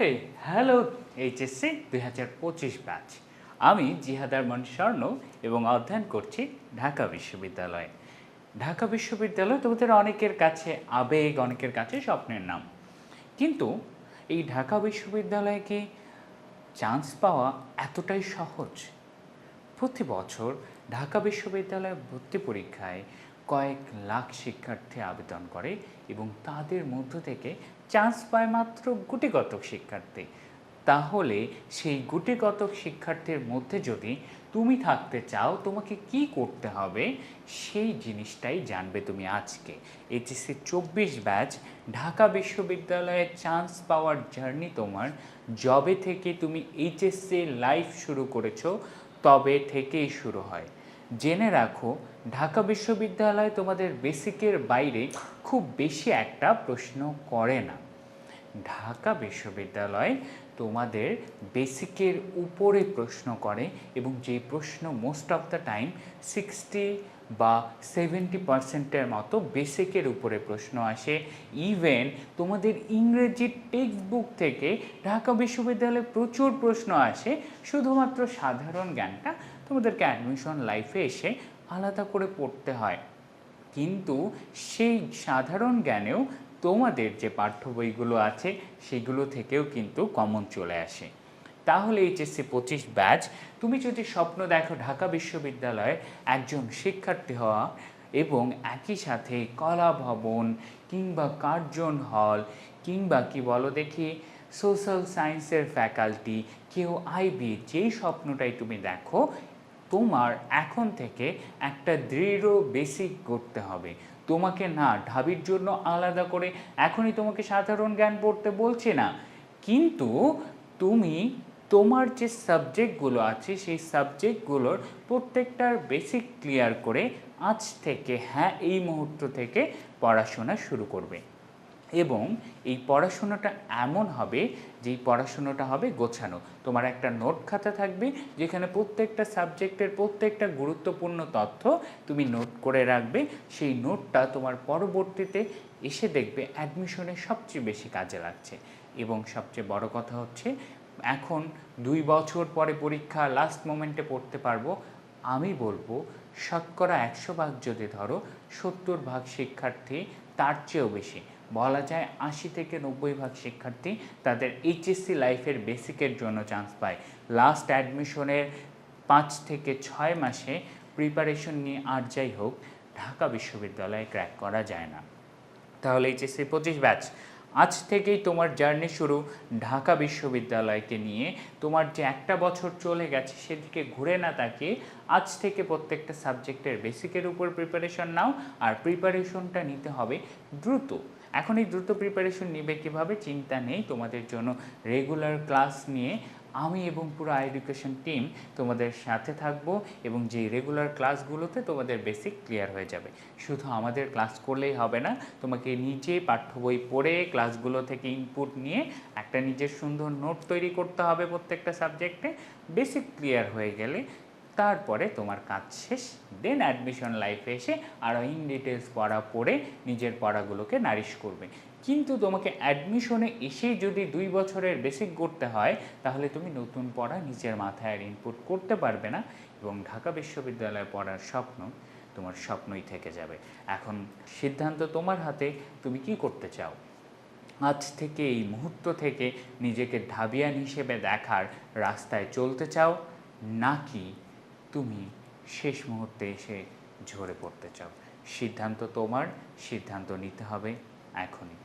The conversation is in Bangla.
হে হ্যালো এইচএসসি দুই হাজার পঁচিশ ব্যাচ আমি জিহাদার মন স্বর্ণ এবং অধ্যয়ন করছি ঢাকা বিশ্ববিদ্যালয়ে। ঢাকা বিশ্ববিদ্যালয় তোমাদের অনেকের কাছে আবেগ, অনেকের কাছে স্বপ্নের নাম। কিন্তু এই ঢাকা বিশ্ববিদ্যালয়কে চান্স পাওয়া এতটাই সহজ? প্রতি বছর ঢাকা বিশ্ববিদ্যালয় ভর্তি পরীক্ষায় কয়েক লাখ শিক্ষার্থী আবেদন করে এবং তাদের মধ্য থেকে চান্স পায় মাত্র গুটিগতক শিক্ষার্থী। তাহলে সেই গুটিগতক শিক্ষার্থীর মধ্যে যদি তুমি থাকতে চাও, তোমাকে কি করতে হবে? সেই জিনিসটাই জানবে তুমি আজকে। এইচএসসি চব্বিশ ব্যাচ, ঢাকা বিশ্ববিদ্যালয়ে চান্স পাওয়ার জার্নি তোমার। জবে থেকে তুমি এইচএসসি লাইফ শুরু করেছ, তবে থেকেই শুরু হয়। জেনে রাখো, ঢাকা বিশ্ববিদ্যালয় তোমাদের বেসিকের বাইরে খুব বেশি একটা প্রশ্ন করে না। ঢাকা বিশ্ববিদ্যালয় তোমাদের বেসিকের উপরে প্রশ্ন করে এবং যে প্রশ্ন most of the time sixty বা সেভেন্টি পার্সেন্টের মতো বেসিকের উপরে প্রশ্ন আসে। ইভেন তোমাদের ইংরেজি টেক্সট বুক থেকে ঢাকা বিশ্ববিদ্যালয়ে প্রচুর প্রশ্ন আসে, শুধুমাত্র সাধারণ জ্ঞানটা তোমাদেরকে অ্যাডমিশন লাইফে এসে আলাদা করে পড়তে হয়। কিন্তু সেই সাধারণ জ্ঞানেও তোমাদের যে পাঠ্য বইগুলো আছে, সেগুলো থেকেও কিন্তু কমন চলে আসে। তাহলে এইচএসসি পঁচিশ ব্যাচ, তুমি যদি স্বপ্ন দেখো ঢাকা বিশ্ববিদ্যালয়ে একজন শিক্ষার্থী হওয়া এবং একই সাথে কলা ভবন কিংবা কার্জন হল কিংবা কি বলো দেখি সোশ্যাল সায়েন্সের ফ্যাকাল্টি কেউ আইবি যেই স্বপ্নটাই তুমি দেখো তোমার এখন থেকে একটা দৃঢ় বেসিক করতে হবে। তোমাকে না ঢাবির জন্য আলাদা করে এখনই তোমাকে সাধারণ জ্ঞান পড়তে বলছে না। কিন্তু তুমি তোমার যে সাবজেক্টগুলো আছে, সেই সাবজেক্টগুলোর প্রত্যেকটার বেসিক ক্লিয়ার করে আজ থেকে হ্যাঁ এই মুহূর্ত থেকে পড়াশোনা শুরু করবে। এবং এই পড়াশোনাটা এমন হবে যে এই পড়াশোনাটা হবে গোছানো। তোমার একটা নোট খাতা থাকবে যেখানে প্রত্যেকটা সাবজেক্টের প্রত্যেকটা গুরুত্বপূর্ণ তথ্য তুমি নোট করে রাখবে। সেই নোটটা তোমার পরবর্তীতে এসে দেখবে অ্যাডমিশনে সবচেয়ে বেশি কাজে লাগছে। এবং সবচেয়ে বড় কথা হচ্ছে, এখন দুই বছর পরে পরীক্ষা লাস্ট মোমেন্টে পড়তে পারব। আমি বলব, শতকরা একশো ভাগ যদি ধরো, সত্তর ভাগ শিক্ষার্থী তার চেয়েও বেশি। বলা যায় আশি থেকে নব্বই ভাগ শিক্ষার্থী তাদের এইচএসসি লাইফের বেসিকের জন্য চান্স পায়। লাস্ট অ্যাডমিশনের পাঁচ থেকে ছয় মাসে প্রিপারেশন নিয়ে আর যাই হোক, ঢাকা বিশ্ববিদ্যালয়ে ক্র্যাক করা যায় না। তাহলে এইচএসসি পঁচিশ ব্যাচ আজ থেকেই তোমার জার্নি শুরু ঢাকা বিশ্ববিদ্যালয়কে নিয়ে। তোমার যে একটা বছর চলে গেছে সেদিকে ঘুরে না তাকিয়ে আজ থেকে প্রত্যেকটা সাবজেক্টের বেসিকের উপর প্রিপারেশন নাও আর প্রিপারেশনটা নিতে হবে দ্রুত। এখন এই দ্রুত প্রিপারেশন নিবে কীভাবে চিন্তা নেই তোমাদের জন্য। রেগুলার ক্লাস নিয়ে আমি এবং পুরো এডুকেশন টিম তোমাদের সাথে থাকব এবং যে রেগুলার ক্লাসগুলোতে তোমাদের বেসিক ক্লিয়ার হয়ে যাবে। শুধু আমাদের ক্লাস করলেই হবে না, তোমাকে নিজে পাঠ্য বই পড়ে ক্লাসগুলো থেকে ইনপুট নিয়ে একটা নিজের সুন্দর নোট তৈরি করতে হবে প্রত্যেকটা সাবজেক্টে বেসিক ক্লিয়ার হয়ে গেলে তারপরে তোমার কাজ শেষ দেন অ্যাডমিশন লাইফে এসে আরও ইন ডিটেলস পড়া পড়ে নিজের পড়াগুলোকে নারিশ করবে। কিন্তু তোমাকে অ্যাডমিশনে এসেই যদি দুই বছরের বেসিক করতে হয়, তাহলে তুমি নতুন পড়া নিজের মাথায় আর ইনপুট করতে পারবে না এবং ঢাকা বিশ্ববিদ্যালয়ে পড়ার স্বপ্ন তোমার স্বপ্নই থেকে যাবে। এখন সিদ্ধান্ত তোমার হাতে, তুমি কি করতে চাও? আজ থেকে, এই মুহূর্ত থেকে নিজেকে ঢাবিয়ান হিসেবে দেখার রাস্তায় চলতে চাও? নাকি তুমি শেষ মুহূর্তে এসে ঝরে পড়তে চাও। সিদ্ধান্ত তোমার সিদ্ধান্ত নিতে হবে এখনই।